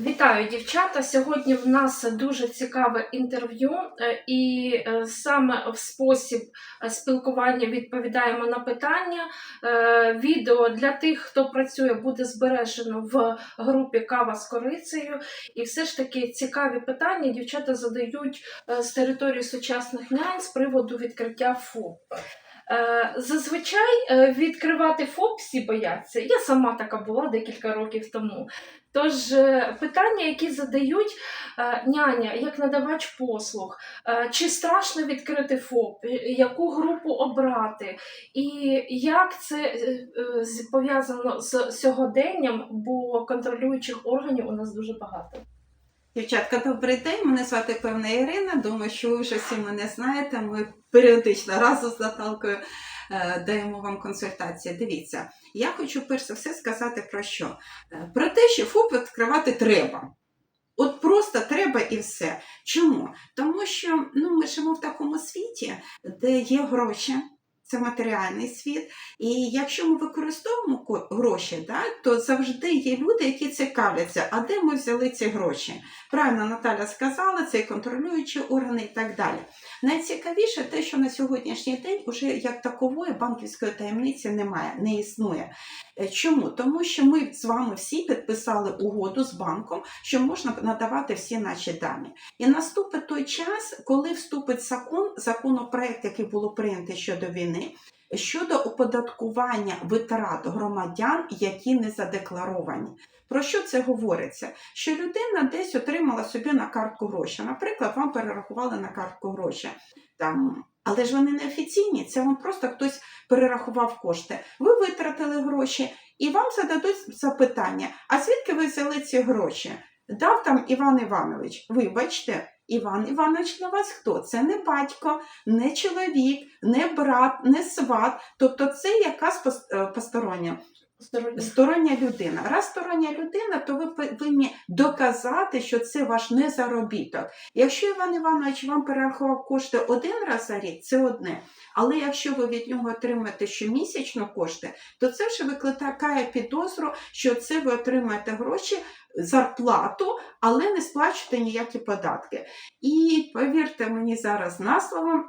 Вітаю, дівчата. Сьогодні в нас дуже цікаве інтерв'ю, е, і е, саме в спосіб е, спілкування відповідаємо на питання. Відео для тих, хто працює, буде збережено в групі Кава з корицею. І все ж таки цікаві питання дівчата задають з території сучасних нянь з приводу відкриття ФОП. Е, Зазвичай е, відкривати ФОП всі бояться. Я сама така була декілька років тому. Тож е, питання, які задають няня, як надавач послуг, чи страшно відкрити ФОП, яку групу обрати, і як це пов'язано з сьогоденням, бо контролюючих органів у нас дуже багато. Дівчатка, добрий день. Мене звати певна Ірина. Думаю, що ви вже всі мене знаєте. Ми періодично разом з Наталкою е, даємо вам консультації. Дивіться, я хочу перш за все сказати про що? Е, Про те, що ФОП відкривати треба. От просто треба і все. Чому? Тому що ну, ми живемо в такому світі, де є гроші. Це матеріальний світ. І якщо ми використовуємо ко- гроші, да, то завжди є люди, які цікавляться, а де ми взяли ці гроші. Правильно Наталя сказала, це і контролюючі органи і так далі. Найцікавіше те, що на сьогоднішній день уже як такової банківської таємниці немає, не існує. Е, Чому? Тому що ми з вами всі підписали угоду з банком, що можна надавати всі наші дані. І наступить той час, коли вступить закон, законопроект, який було прийнято щодо війни. Щодо оподаткування витрат громадян, які не задекларовані. Про що це говориться? Що людина десь отримала собі на картку гроші. Наприклад, вам перерахували на картку гроші. Там, але ж вони не офіційні, це вам просто хтось перерахував кошти. Ви витратили гроші, і вам зададуть запитання: а звідки ви взяли ці гроші? Дав там Іван Іванович. Вибачте, Іван Іванович для вас хто? Це не батько, не чоловік, не брат, не сват. Тобто це якась е, постороння Сторонні. стороння людина. Раз стороння людина, то ви повинні доказати, що це ваш не заробіток. Якщо Іван Іванович вам перерахував кошти один раз за рік, це одне. Але якщо ви від нього отримаєте щомісячно кошти, то це вже викликає підозру, що це ви отримаєте гроші, зарплату, але не сплачуєте ніякі податки. І повірте мені зараз на слово.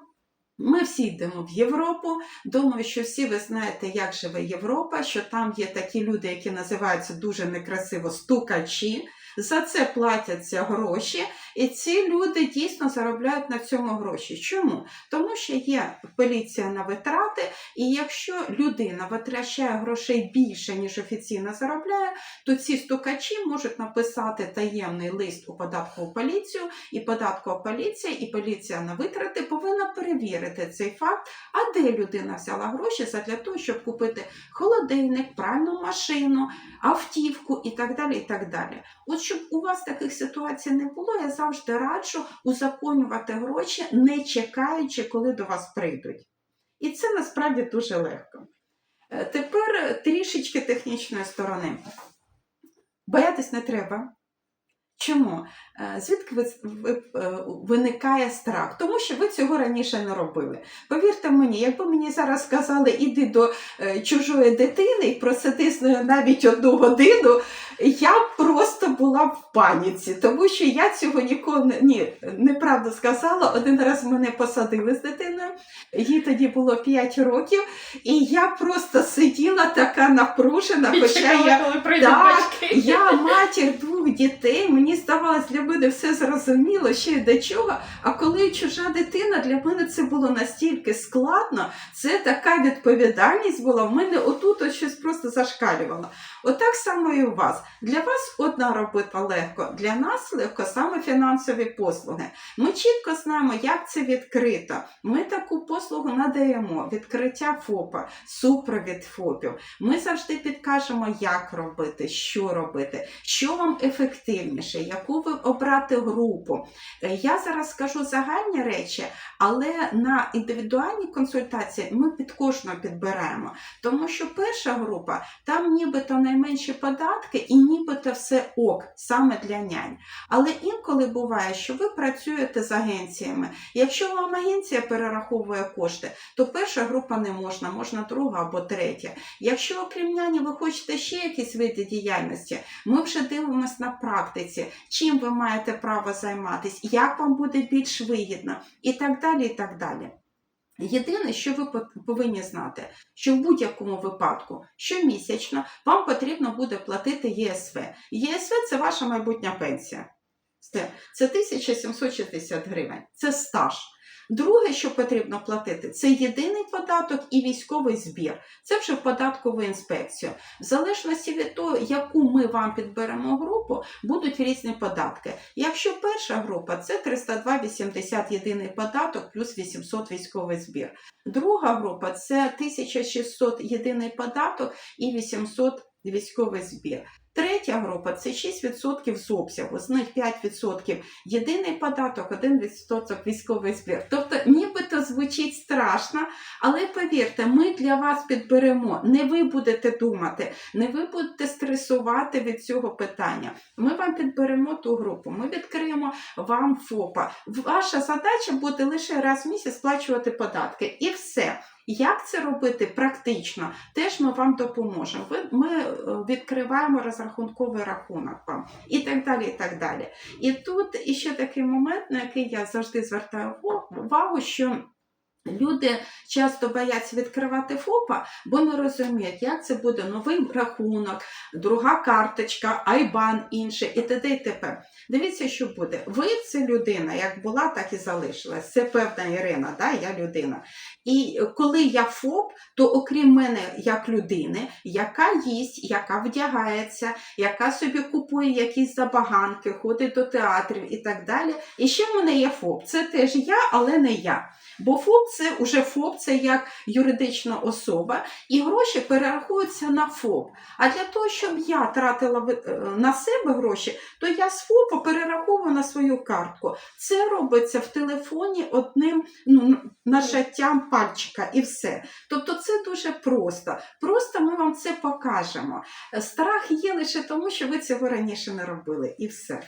Ми всі йдемо в Європу. Думаю, що всі ви знаєте, як живе Європа, що там є такі люди, які називаються дуже некрасиво стукачі. За це платяться гроші, і ці люди дійсно заробляють на цьому гроші. Чому? Тому що є поліція на витрати, і якщо людина витрачає грошей більше, ніж офіційно заробляє, то ці стукачі можуть написати таємний лист у податкову поліцію, і податкова поліція, і поліція на витрати повинна перевірити цей факт, а де людина взяла гроші для того, щоб купити холодильник, пральну машину, автівку і так далі. і так далі. От щоб у вас таких ситуацій не було, я завжди раджу узаконювати гроші, не чекаючи, коли до вас прийдуть. І це насправді дуже легко. Е, Тепер трішечки технічної сторони. Боятись не треба. Чому? Е, Звідки е, виникає страх? Тому що ви цього раніше не робили. Повірте мені, якби мені зараз сказали, іди до е, чужої дитини і просиди з нею навіть одну годину, я просто була в паніці, тому що я цього ніколи не ні, неправду сказала. Один раз мене посадили з дитиною, їй тоді було 5 років, і я просто сиділа така напружена, хоча я Так, я матір двох дітей, мені здавалось, для мене все зрозуміло, ще й до чого. А коли чужа дитина, для мене це було настільки складно, це така відповідальність була. В мене отут от щось просто зашкалювало. Отак само і у вас. Для вас одна робота легко, для нас легко саме фінансові послуги. Ми чітко знаємо, як це відкрито. Ми таку послугу надаємо: відкриття ФОПа, супровід ФОПів. Ми завжди підкажемо, як робити, що робити, що вам ефективніше, яку ви обрати групу. Е, Я зараз скажу загальні речі, але на індивідуальні консультації ми під кожного підбираємо. Тому що перша група там нібито найменші податки і нібито все ок саме для нянь. Але інколи буває, що ви працюєте з агенціями. Якщо вам агенція перераховує кошти, то перша група не можна, можна друга або третя. Якщо окрім няні ви хочете ще якісь види діяльності, ми вже дивимося на практиці, чим ви маєте право займатися, як вам буде більш вигідно і так далі. і так далі. Єдине, що ви повинні знати, що в будь-якому випадку щомісячно вам потрібно буде платити ЄСВ. ЄСВ це ваша майбутня пенсія. Це, це 1760 гривень, це стаж. Друге, що потрібно платити, це єдиний податок і військовий збір. Це вже в податкову інспекцію. В залежності від того, яку ми вам підберемо групу, будуть різні податки. Якщо перша група це 302,80 єдиний податок плюс 800 військовий збір. Друга група це 1600 єдиний податок і 800 військовий збір. Третя група це 6% з обсягу, з них 5% єдиний податок, 1% військовий збір. Тобто, нібито звучить страшно, але повірте, ми для вас підберемо. Не ви будете думати, не ви будете стресувати від цього питання. Ми вам підберемо ту групу, ми відкриємо вам ФОПа. Ваша задача буде лише раз в місяць сплачувати податки. І все. Як це робити практично, теж ми вам допоможемо. Ми е, відкриваємо розрахунковий рахунок вам і так далі. І так далі. І тут іще такий момент, на який я завжди звертаю ув- увагу, що люди часто бояться відкривати ФОПа, бо не розуміють, як це буде новий рахунок, друга карточка, Айбан інше і т.д. і т.п. Дивіться, що буде. Ви це людина, як була, так і залишилась. Це певна Ірина, да? я людина. І коли я ФОП, то окрім мене як людини, яка їсть, яка вдягається, яка собі купує якісь забаганки, ходить до театрів і так далі. І ще в мене є ФОП. Це теж я, але не я. Бо ФОП це уже ФОП, це як юридична особа, і гроші перераховуються на ФОП. А для того, щоб я тратила е, на себе гроші, то я з ФОПа перераховую на свою картку. Це робиться в телефоні одним ну, нажаттям пальчика і все. Тобто це дуже просто. Просто ми вам це покажемо. Страх є лише тому, що ви цього раніше не робили, і все.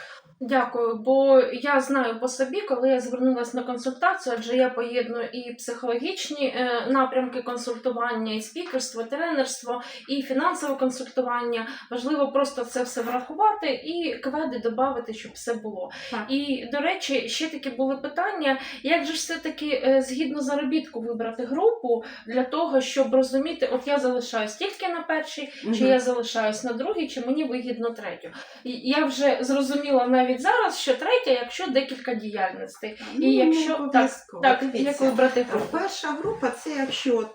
Дякую, бо я знаю по собі, коли я звернулася на консультацію, адже я поєдную і психологічні е, напрямки консультування, і спікерство, тренерство, і фінансове консультування. Важливо просто це все врахувати і кведи додати, щоб все було. Так. І до речі, ще такі були питання: як же ж все-таки е, згідно заробітку вибрати групу для того, щоб розуміти, от я залишаюсь тільки на першій, чи я залишаюсь на другій, чи мені вигідно третю. І я вже зрозуміла навіть зараз, що третя, якщо декілька діяльностей. Ну, І якщо обов'язково. так, Дивіться. як вибрати групу? Перша група це якщо от,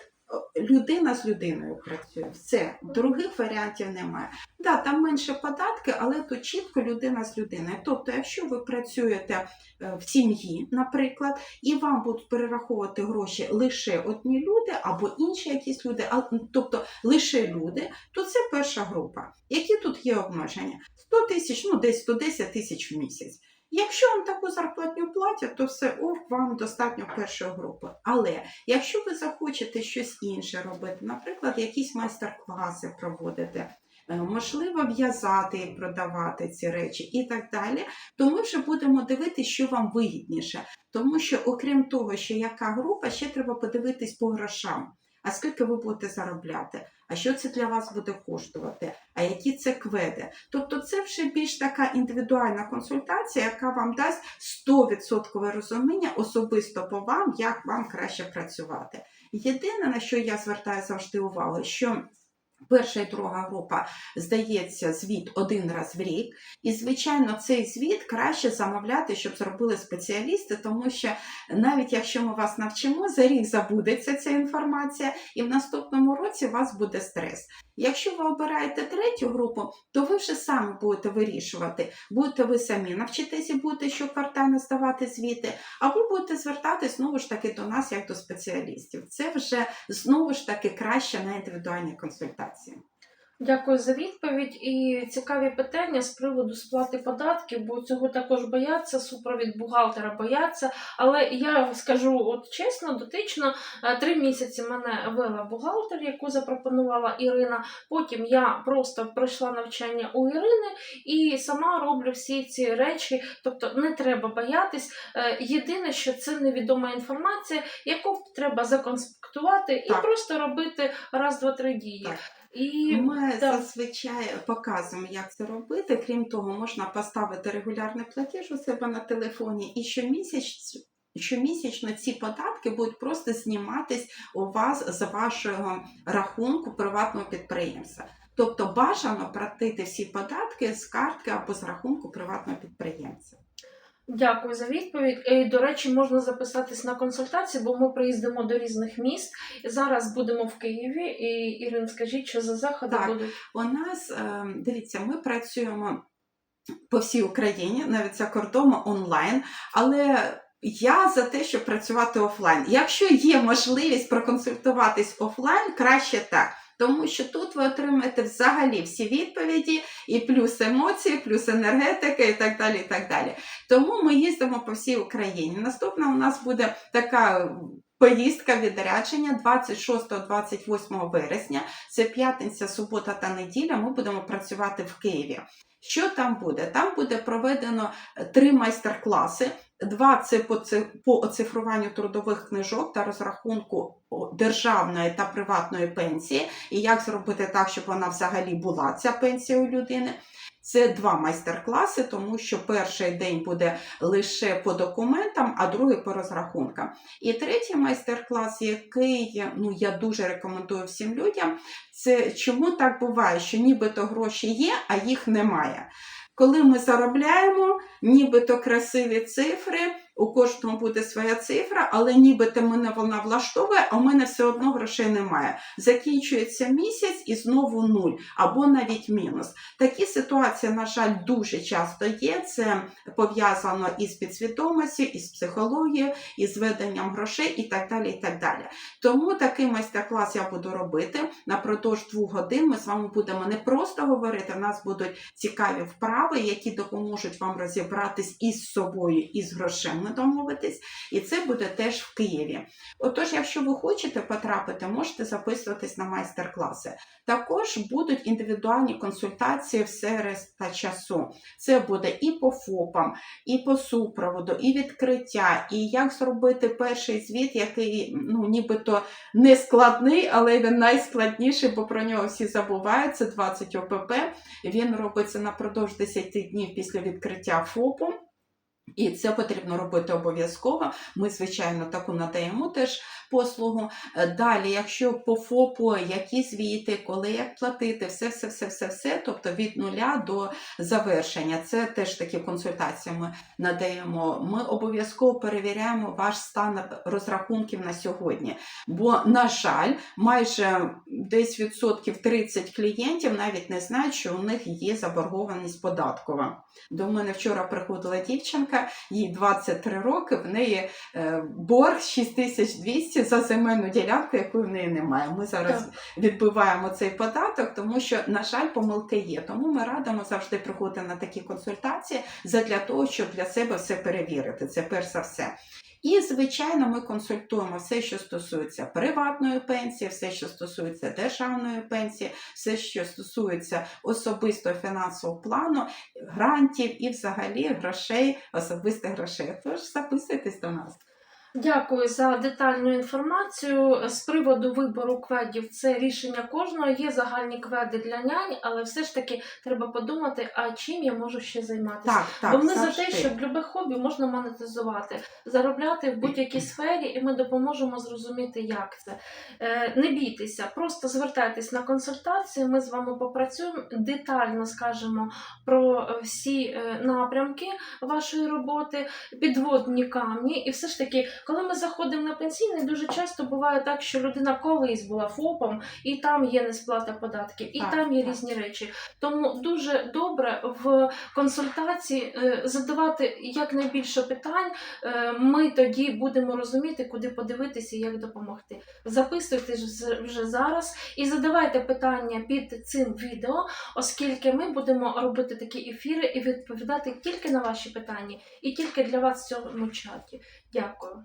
людина з людиною працює. Все, других варіантів немає. Да, там менше податки, але тут чітко людина з людиною. Тобто, якщо ви працюєте е, в сім'ї, наприклад, і вам будуть перераховувати гроші лише одні люди або інші якісь люди, тобто лише люди, то це перша група. Які тут є обмеження? 100 тисяч, ну десь 110 тисяч в місяць. Якщо вам таку зарплатню платять, то все ок, вам достатньо першої групи. Але якщо ви захочете щось інше робити, наприклад, якісь майстер-класи проводити, е, можливо, в'язати і продавати ці речі і так далі, то ми вже будемо дивитися, що вам вигідніше. Тому що, окрім того, що яка група, ще треба подивитись по грошам. А скільки ви будете заробляти? А що це для вас буде коштувати? А які це кведи? Тобто, це вже більш така індивідуальна консультація, яка вам дасть 100% розуміння особисто по вам, як вам краще працювати. Єдине, на що я звертаю завжди увагу, що перша і друга група здається звіт один раз в рік, і звичайно, цей звіт краще замовляти, щоб зробили спеціалісти, тому що навіть якщо ми вас навчимо, за рік забудеться ця інформація, і в наступному році у вас буде стрес. Якщо ви обираєте третю групу, то ви вже самі будете вирішувати, будете ви самі навчитися, і будете щоквартально здавати звіти, або будете звертатись знову ж таки до нас як до спеціалістів. Це вже знову ж таки краще на індивідуальні консультації. কাছে Дякую за відповідь і цікаві питання з приводу сплати податків, бо цього також бояться, супровід бухгалтера бояться. Але я скажу от чесно, дотично, е, три місяці мене вела бухгалтер, яку запропонувала Ірина. Потім я просто пройшла навчання у Ірини і сама роблю всі ці речі. Тобто не треба боятись. Е, Єдине, що це невідома інформація, яку треба законспектувати і Так. просто робити раз, два, три дії. Так. І Ми так. зазвичай показуємо, як це робити. Крім того, можна поставити регулярний платіж у себе на телефоні і щомісяць. Щомісячно ці податки будуть просто зніматись у вас з вашого рахунку приватного підприємства. Тобто бажано платити всі податки з картки або з рахунку приватного підприємця. Дякую за відповідь. І, до речі, можна записатись на консультацію, бо ми приїздимо до різних міст. Зараз будемо в Києві. І Ірин, скажіть, що за заходи Так. будуть? У нас е, дивіться, ми працюємо по всій Україні, навіть за кордоном онлайн, але я за те, щоб працювати офлайн. Якщо є можливість проконсультуватись офлайн, краще так. Тому що тут ви отримаєте взагалі всі відповіді, і плюс емоції, плюс енергетика, і так далі. і так далі. Тому ми їздимо по всій Україні. Наступна у нас буде така поїздка відрядження 26-28 вересня. Це п'ятниця, субота та неділя. Ми будемо працювати в Києві. Що там буде? Там буде проведено е, три майстер-класи. Два це по, по оцифруванню трудових книжок та розрахунку державної та приватної пенсії, і як зробити так, щоб вона взагалі була ця пенсія у людини. Це два майстер-класи, тому що перший день буде лише по документам, а другий по розрахункам. І третій майстер-клас, який ну, я дуже рекомендую всім людям, це чому так буває, що нібито гроші є, а їх немає. Коли ми заробляємо, нібито красиві цифри, у кожного буде своя цифра, але нібито мене вона влаштовує, а в мене все одно грошей немає. Закінчується місяць і знову нуль, або навіть мінус. Такі ситуації, на жаль, дуже часто є. Це пов'язано із підсвідомістю, із психологією, із веденням грошей і так далі. і так далі. Тому такий майстер-клас я буду робити. Напродовж двох годин ми з вами будемо не просто говорити, в нас будуть цікаві вправи, які допоможуть вам розібратись із собою, і з грошима домовитись. І це буде теж в Києві. Отож, якщо ви хочете потрапити, можете записуватись на майстер-класи. Також будуть індивідуальні консультації все решта часу. Це буде і по ФОПам, і по супроводу, і відкриття, і як зробити перший звіт, який ну нібито не складний, але він найскладніший, бо про нього всі забувають. Це 20 ОПП. Він робиться напродовж 10 днів після відкриття ФОПу. І це потрібно робити обов'язково. Ми, звичайно, таку надаємо теж послугу. Е, Далі, якщо по ФОПу які звіти, коли як платити, все, все, все, все, все, тобто від нуля до завершення. Це теж такі консультації ми надаємо. Ми обов'язково перевіряємо ваш стан розрахунків на сьогодні. Бо, на жаль, майже десь відсотків 30 клієнтів навіть не знають, що у них є заборгованість податкова. До мене вчора приходила дівчинка, їй 23 роки, в неї е, борг 6200 за земельну ділянку, яку в неї немає. Ми зараз Так. відбиваємо цей податок, тому що, на жаль, помилки є. Тому ми радимо завжди приходити на такі консультації задля того, щоб для себе все перевірити. Це перш за все. І, звичайно, ми консультуємо все, що стосується приватної пенсії, все, що стосується державної пенсії, все, що стосується особистого фінансового плану, грантів і взагалі грошей, особистих грошей. Тож записуйтесь до нас. Дякую за детальну інформацію. З приводу вибору кведів це рішення кожного. Є загальні кведи для нянь, але все ж таки треба подумати, а чим я можу ще займатися. Так, так, Бо ми завжди. за те, щоб любе хобі можна монетизувати, заробляти в будь-якій сфері, і ми допоможемо зрозуміти, як це. Е, не бійтеся, просто звертайтесь на консультації. Ми з вами попрацюємо детально скажемо про е, всі е, напрямки вашої роботи, підводні камні, і все ж таки Коли ми заходимо на пенсійний, дуже часто буває так, що людина колись була ФОПом, і там є несплата податків, і Так, там є так. різні речі. Тому дуже добре в консультації е, задавати якнайбільше питань. Е, Ми тоді будемо розуміти, куди подивитися і як допомогти. Записуйте вже зараз і задавайте питання під цим відео, оскільки ми будемо робити такі ефіри і відповідати тільки на ваші питання, і тільки для вас в цьому чаті. Дякую.